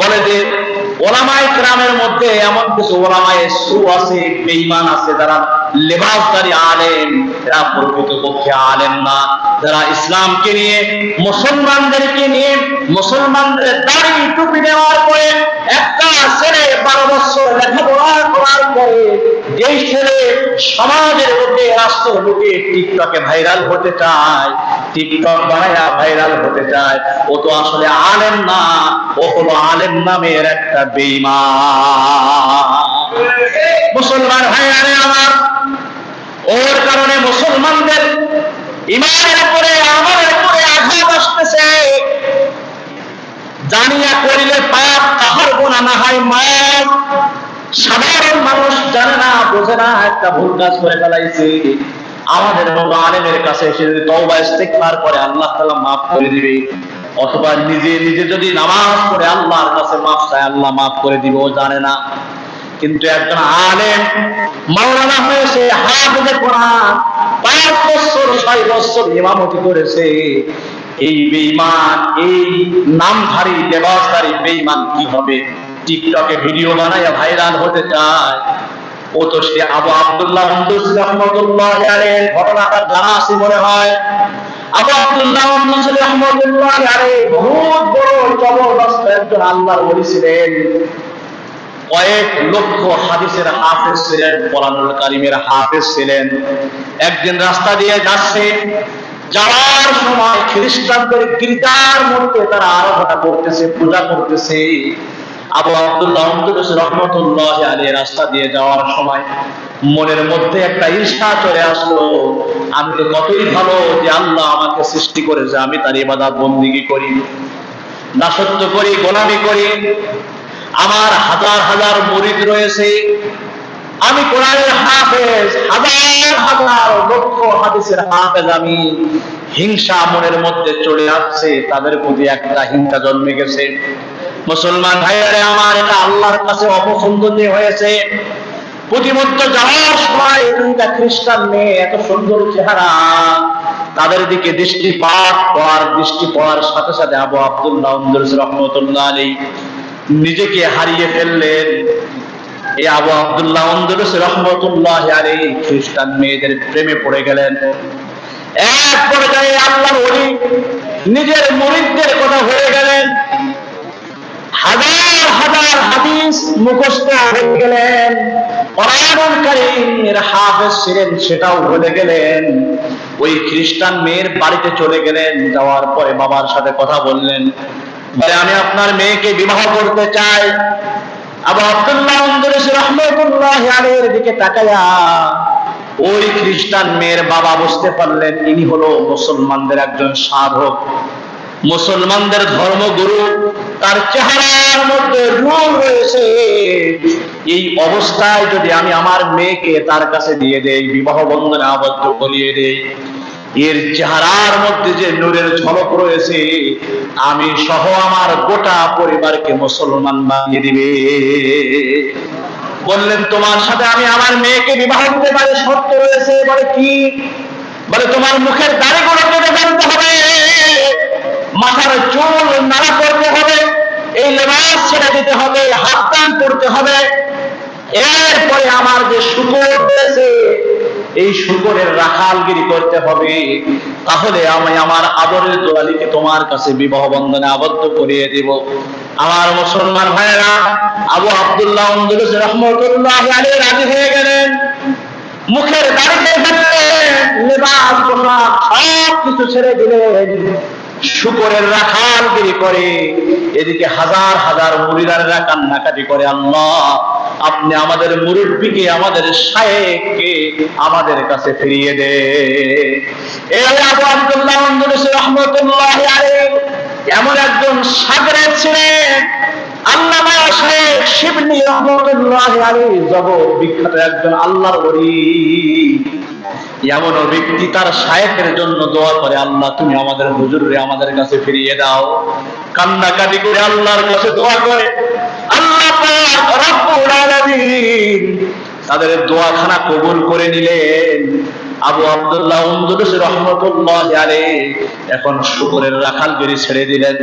বলে যে, ওলামায় গ্রামের মধ্যে এমন কিছু ওলামায় সু আছে বেঈমান আছে যারা লেবাসদারি আলেম এরা প্রকৃতপক্ষে আলেম না, যারা ইসলামকে নিয়ে, মুসলমানদেরকে নিয়ে, মুসলমানদের দাড়ি টুপি নেওয়ার পরে একটা ছেলে বারো বছর লেখাপড়া করার পরে যেই ছেলে সমাজের লোকে রাষ্ট্রের লোকে টিকটকে ভাইরাল হতে চায়, টিকটক বানায়া ভাইরাল হতে চায়। ও তো আসলে আলেম না, ও হলো আলেম নামের একটা বেঈমান। মুসলমান ভাইয়ারে আমার, ওর কারণে মুসলমানদের ইমানের উপরে আমার উপরে আঘাত আসতেছে। জানিয়া করিলে পাপ তাহার গোনা না হয় সাধারণ মানুষ জানে না, বোঝে না, একটা ভুল কাজ করে ফেলাইছে। আমাদের আলেমের কাছে এসে যদি তওবা ইস্তেগফার করে, আল্লাহ তাআলা মাফ করে দিবে। অথবা নিজে নিজে যদি নামাজ পড়ে, আল্লাহর কাছে মাফ চায়, আল্লাহ মাফ করে দিবে, ও জানে না। কিন্তু একজন আলেম মাওলানা হয়েছে হাফেজে কোরআন, পাঁচ বছর, ছয় বছর ইমামতি করেছে। এই বেঈমান, এই নামধারী লেবাসধারী বেঈমান কি হবে? টিকটকে ভিডিও বানায় ভাইরাল হতে চায়। ও তো সে আবু আব্দুল্লাহ রহমতুল্লাহ ঘটনাটা জানা আছে মনে হয়। আবু আব্দুল্লাহ রহমতুল্লাহ বহুত বড় জবরদস্ত একজন কয়েক লক্ষ হাদিসের হাফেজ ছিলেন কারিমের হাফেজ ছিলেন। একদিন রাস্তা দিয়ে যাচ্ছে, যাওয়ার সময় খ্রিস্টানদের গির্জার মধ্যে তারা আরাধনা করতেছে, পূজা করতেছে। আবু রহমতুল্লাহ আলী রাস্তা দিয়ে যাওয়ার সময় মনের মধ্যে একটা ঈর্ষা চলে আসলো। আমি তো কতই ভালো যে আল্লাহ আমাকে সৃষ্টি করেছে, আমি তার ইবাদত বন্দিগি করি? দাসত্ব করি, গোলামি করি। আমার হাজার হাজার মরিদ রয়েছে। আমি কোরআনের হাফেজ, হাজার হাজার লক্ষ হাদিসের হাফেজ আমি। হিংসা মনের মধ্যে চলে আসছে, তাদের প্রতি একটা হিংসা জন্মে গেছে। মুসলমান ভাইয়ারে আমার, এটা আল্লাহর কাছে অপছন্দনীয় হয়েছে। প্রতিমধ্যে যাওয়ার সময় দুইটা খ্রিস্টান মেয়ে এত সুন্দর চেহারা, তাদের দিকে দৃষ্টিপাত করার দৃষ্টি পড়ার সাথে সাথে আবু আব্দুল্লাহ রহমতুল্লাহ আলী নিজেকে হারিয়ে ফেললেন। এই আবু আব্দুল্লাহ অন্দরস রহমতুল্লাহ আলী খ্রিস্টান মেয়েদের প্রেমে পড়ে গেলেন। এক পর্যায়ে আল্লাহ নিজের মরিদদের কথা হয়ে গেলেন। হাজার হাজার হাদিস মুখস্থ হয়ে গেলেন। কোরআনুল হাফেজ ছিলেন, সেটাও ভুলে গেলেন। ওই খ্রিস্টান মেয়ের বাড়িতে চলে গেলেন, যাওয়ার পরে বাবার সাথে কথা বললেন। বলে, আমি আপনার মেয়েকে বিবাহ করতে চাই। আবু আব্দুল্লাহ রহমতুল্লাহ আলাইহির দিকে তাকায়া ওই খ্রিস্টান মেয়ের বাবা বুঝতে পারলেন, ইনি হলো মুসলমানদের একজন সাধক। মুসলমানদের ধর্মগুরু তার চেহারার মধ্যে রূপ রয়েছে। এই অবস্থায় যদি আমি আমার মেয়েকে তার কাছে দিয়ে দেই, বিবাহ বন্ধনে আবদ্ধ করিয়ে দেই, এর চেহারার মধ্যে যে নূরের ঝলক রয়েছে, আমি সহ আমার গোটা পরিবারকে মুসলমান বানিয়ে দিবে। বললেন, তোমার সাথে আমি আমার মেয়েকে বিবাহ দিতে পারি, শর্ত রয়েছে বলে কি? বলে, তোমার মুখের দাড়িগুলো কেটে ফেলতে হবে, মাথার চুল নাড়া করতে হবে এই লেবাস ছেড়ে দিতে হবে টান করতে হবে। এরপরে আমার যে শুকর রয়েছে, এই শুকরের রাখালগিরি করতে হবে। তাহলে আমি আমার আদরের দোয়ালিকে তোমার কাছে বিবাহ বন্ধনে আবদ্ধ করিয়ে দিব। আমার মুসলমান ভাইয়েরা, আবু আব্দুল্লাহ রহমতুল্লাহ রাজি হয়ে গেলেন। মুখের ফেললেন লেবাস, পোশাক সব কিছু ছেড়ে দিলেন। শুকরের রাখালগিরি করে। এদিকে হাজার হাজার মুরিদারেরা কান্নাকাটি করে, আল্লাহ, আপনি আমাদের মুরব্বীকে, আমাদের শায়েককে আমাদের কাছে ফিরিয়ে দে। এমন একজন সাগরের ছিলেন, আল্লামা শেখ শিবলি রহমতুল্লাহ আলাইহি জগৎ বিখ্যাত একজন আল্লাহর এমন ব্যক্তি তার শায়েখের জন্য দোয়া করে, আল্লাহ, তুমি আমাদের হুজুরে আমাদের কাছে ফিরিয়ে দাও। কান্নাকাটি করে আল্লাহর কাছে দোয়া করে, আল্লাহ তাদের দোয়াখানা কবুল করে নিলেন। আবু আব্দুল্লাহ রহমতুল্লাহ আলাইহি এখন শুকরের রাখালগিরি ছেড়ে দিলেন।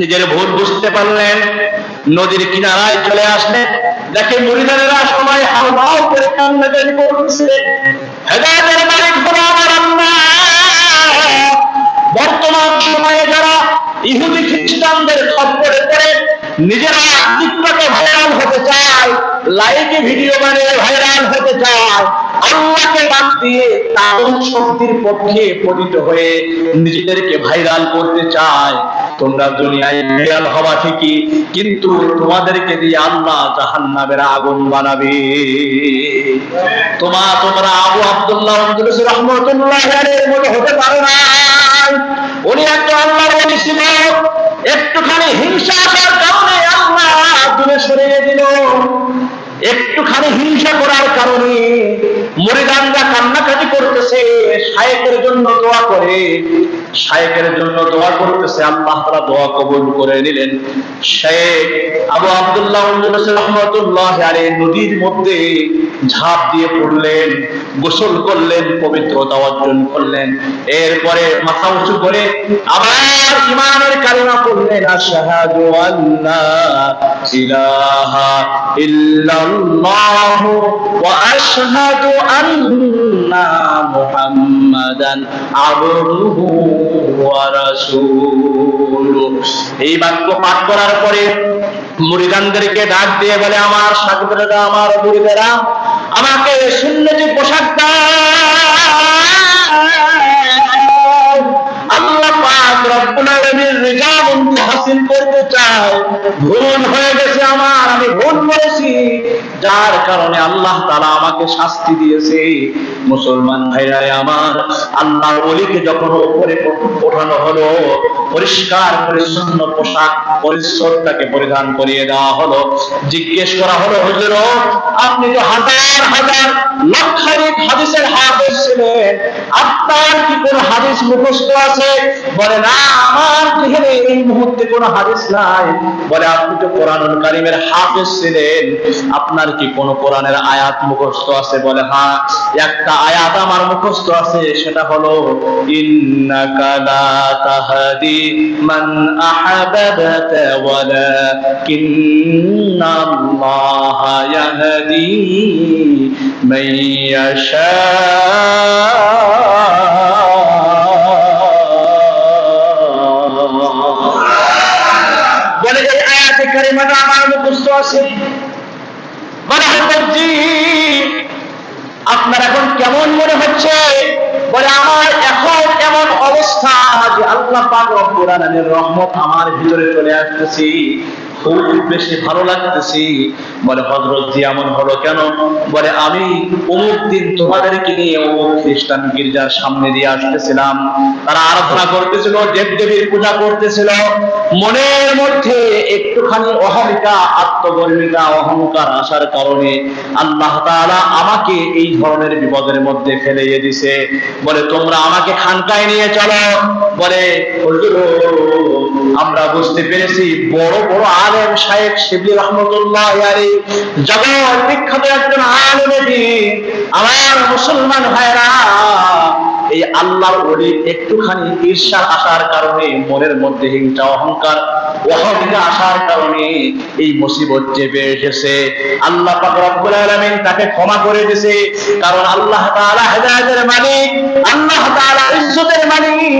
নিজের ভুল বুঝতে পারলেন, নদীর কিনারায় চলে আসলেন। দেখে মরিদারেরা সবাই হাওয়াও করে কান্নাকানি করছে। হেদায়তের বর্তমান সময়ে যারা ইহুদি খ্রিস্টানদের খপ্পরে পড়ে নিজেদেরকে ভাইরাল করতে চায়। তোমরা দুনিয়ায় হওয়া ঠিকই, কিন্তু তোমাদেরকে দিয়ে আল্লাহ জাহান্নামের আগুন বানাবে। তোমা তোমরা আবু আব্দুল্লাহ রহমতুল্লাহ মতো হতে পারো না উনি একটা আল্লাহর একটুখানি হিংসা আসার কারণে আল্লাহ দূরে সরিয়ে দিল একটুখানি হিংসা করার কারণে মরিদানরা কান্নাকাটি করতেছে শায়েকের জন্য দোয়া করে। শায়েকের জন্য দোয়া করতেছে, আল্লাহ তাআলা দোয়া কবুল করে নিলেন। শেখ আবু আব্দুল্লাহ রহমতুল্লাহ আলাইহি নদীর মধ্যে ঝাঁপ দিয়ে পড়লেন, গোসল করলেন পবিত্রতা অর্জন করলেন। এরপরে মাথা উঁচু করে আবার ইমানের কালিমা পড়লেন, আশহাদু আল্লা ইলাহা ইল্লাল্লাহ ওয়া আশহাদু আন্না মুহাম্মাদান ওয়া এই বাক্য পাঠ করার পরে মুরিদানদেরকে ডাক দিয়ে বলে, আমার সাগরেরা আমার মুরিদেরা আমাকে সুন্নতি পোশাক আল্লাহ পাক রব্বুল আলামিন রিজাবন্দি হাসিল করতে চায় ভুল হয়ে গেছে আমার, আমি ভুল করেছি। যার কারণে আল্লাহ তাআলা আমাকে শাস্তি দিয়েছে। মুসলমান ভাইরা আমার, আল্লাহর ওলিকে যখন উপরে ওঠানো হলো, পরিষ্কার পরিচ্ছন্ন পোশাক পরিচ্ছদটাকে পরিধান করিয়ে দেওয়া হলো। জিজ্ঞেস করা হলো হুজুর আপনি তো হাজার হাজার ছিলেন আপনার কি কোনো হাদিস মুখস্থ আছে? বলে, না, আমার যেখানে এই মুহূর্তে কোনো হাদিস নাই। বলে, আপনি তো কোরআনুল কারিমের হাফেজ ছিলেন। আপনার কি কোনো কোরআনের আয়াত মুখস্থ আছে? বলে হ্যাঁ একটা আয়াত আমার মুখস্থ আছে, সেটা হলো, ইন্নাকা লা তাহদি মান আহাবাবতা ওয়ালাকিন্না আল্লাহ ইয়াহদি আছে। মানে আপনার এখন কেমন মনে হচ্ছে? বলে আমার এখন এমন অবস্থা যে আল্লাহ পাক রব্বুল রহমত আমার ভিতরে চলে আসতেছি। খুব বেশি ভালো লাগতেছি। বলে হজরত জি এমন হলো কেন? বলে, আমি অমুক দিন তোমাদেরকে নিয়ে অমুক খ্রিস্টান গির্জার সামনে দিয়ে আসতেছিলাম। তারা আরাধনা করতেছিল দেব দেবীর পূজা করতেছিল। মনের মধ্যে একটুখানি অহমিকা আত্মগর্বিতা, অহংকার আসার কারণে আল্লাহ আমাকে এই ধরনের বিপদের মধ্যে ফেলে দিছে। বলে, তোমরা আমাকে খানকায় নিয়ে চলো। বলে আমরা বুঝতে পেরেছি বড় বড় আলেম শাহেব শিবলি রহমতুল্লাহ আলী জগৎ বিখ্যাত একজন আলেম আমার মুসলমান ভাইরা এই আল্লাহর ওলি একটুখানি ঈর্ষার আসার কারণে, মনের মধ্যে হিংসা, অহংকার অহমিকা আসার কারণে এই মুসিবত চেপে এসেছে। আল্লাহ পাক রব্বুল আলামিন তাকে ক্ষমা করে দিয়েছে, কারণ আল্লাহ তাআলা হেদায়েতের মালিক, আল্লাহ তাআলা ইজ্জতের মালিক,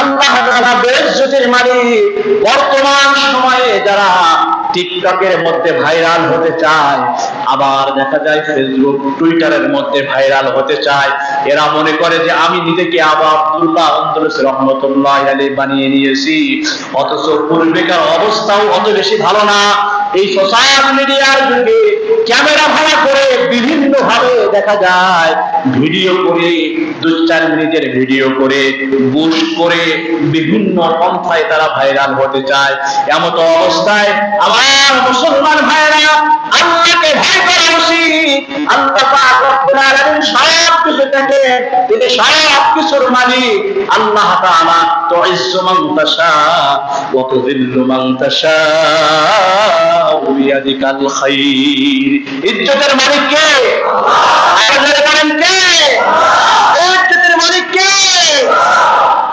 আল্লাহ তাআলা বেইজ্জতের মালিক। বর্তমান যারা টিকটকের মধ্যে ভাইরাল হতে চায়, আবার দেখা যায় ফেসবুক, টুইটারের মধ্যে ভাইরাল হতে চায়, এরা মনে করে যে আমি নিজেকে আবার আব্দুল্লাহ আন্দুলস রহমতুল্লাহ আলী বানিয়ে নিয়েছি। অথচ পূর্বেকার অবস্থাও অত বেশি ভালো না। এই সোশ্যাল মিডিয়ার যুগে ক্যামেরা ভাড়া করে বিভিন্ন ভাবে দেখা যায়। ভিডিও করে, দু চার মিনিটের ভিডিও করে বুশ করে বিভিন্ন পন্থায় তারা ভাইরাল হতে চায়। এমত অবস্থায় আমার মুসলমান ভাইরা আল্লাহকে ভয় করা উচিত। আল্লাহ পাক রব্বুল সব কিছু থেকে তিনি সব কিছুর মালিক। আল্লাহ তাআলা তাশা, ওয়া তুযিল্লু মান তাশা। ইজ্জতের মালিক কে?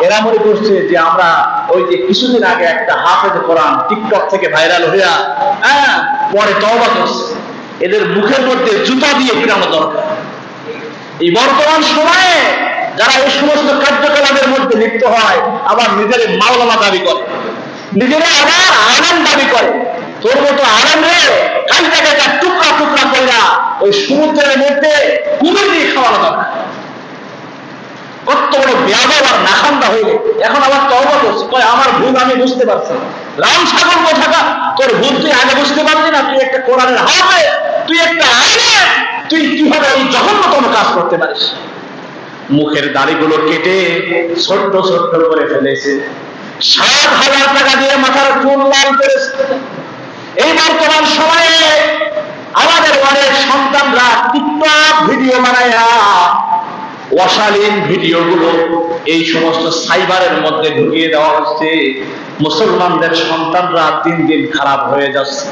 এরা মনে করছে যে আমরা ওই যে কিছুদিন আগে একটা হাফেজ কোরআন টিকটক থেকে ভাইরাল হইয়া হ্যাঁ পরে তওবা করছে। এদের মুখের মধ্যে জুতা দিয়ে ফিরানো দরকার। এই বর্তমান সময়ে যারা এই সমস্ত কার্যকলাপের মধ্যে লিপ্ত হয়, আবার নিজের মাওলানা দাবি করে, নিজেরা আবার আরাম দাবি করে। তোর মতো আরাম টুকরা টুকরা ওই সমুদ্রের মধ্যে কুমির দিয়ে খাওয়ানো দরকার। কত বড় নাখান্দা হইলে এখন আবার করছে। কয়, আমার ভুল আমি বুঝতে পারছি রাম সাগর কোথাকা তোর ভুল তুই আগে বুঝতে পারলি না, তুই একটা কোরআনের হাফে তুই একটা আইনে, তুই কীভাবে এই জঘন্যতম কাজ করতে পারিস? মুখের দাড়িগুলো কেটে ছোট্ট ছোট্ট করে ফেলেছে। সাত হাজার টাকা দিয়ে মাথার চুল লাল করেছে। এই বর্তমান সময়ে আমাদের অনেক সন্তানরা টিকটক ভিডিও বানায়া অশালীন ভিডিওগুলো এই সমস্ত সাইবারের মধ্যে ঢুকিয়ে দেওয়া হচ্ছে। মুসলমানদের সন্তানরা দিন দিন খারাপ হয়ে যাচ্ছে।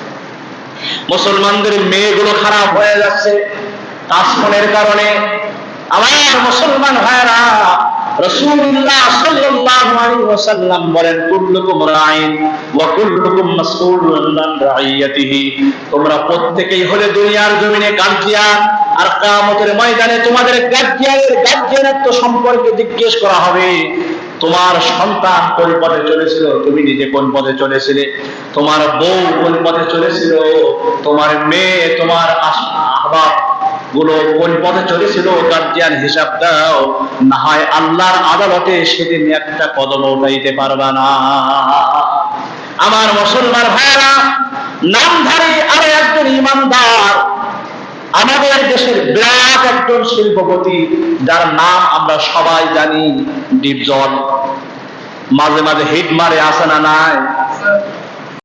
মুসলমানদের মেয়েগুলো খারাপ হয়ে যাচ্ছে। তাসমনের কারণে আমার মুসলমান ভাইরা সাল্লাল্লাহু আলাইহি ওয়াসাল্লাম বলেন, কুল্লুকুম রাইন ওয়া কুল্লুকুম মাসউলুন আন রাইয়াতিহি। তোমরা প্রত্যেকেই হলে দুনিয়ার জমিনে গার্জিয়ান, আর কিয়ামতের ময়দানে তোমাদের গার্জিয়ানের গার্জিয়ানত্ব সম্পর্কে জিজ্ঞেস করা হবে। তোমার সন্তান কোন পথে চলেছিল? তুমি নিজে কোন পথে চলেছিলে? তোমার বউ কোন পথে চলেছিল? তোমার মেয়ে, তোমার আহবাব গুলো কোন পথে চলেছিল গার্জিয়ান হিসাব দাও। না হয় আল্লাহর আদালতে সেদিন একটা কদম উঠাইতে পারবা না। আমার মুসলমান ভাইরা নামধারী আরও একজন ইমানদার, আমাদের দেশের বিরাট একজন শিল্পপতি, যার নাম আমরা সবাই জানি, ডিপজল। মাঝে মাঝে হিট মারে আসে না নাই?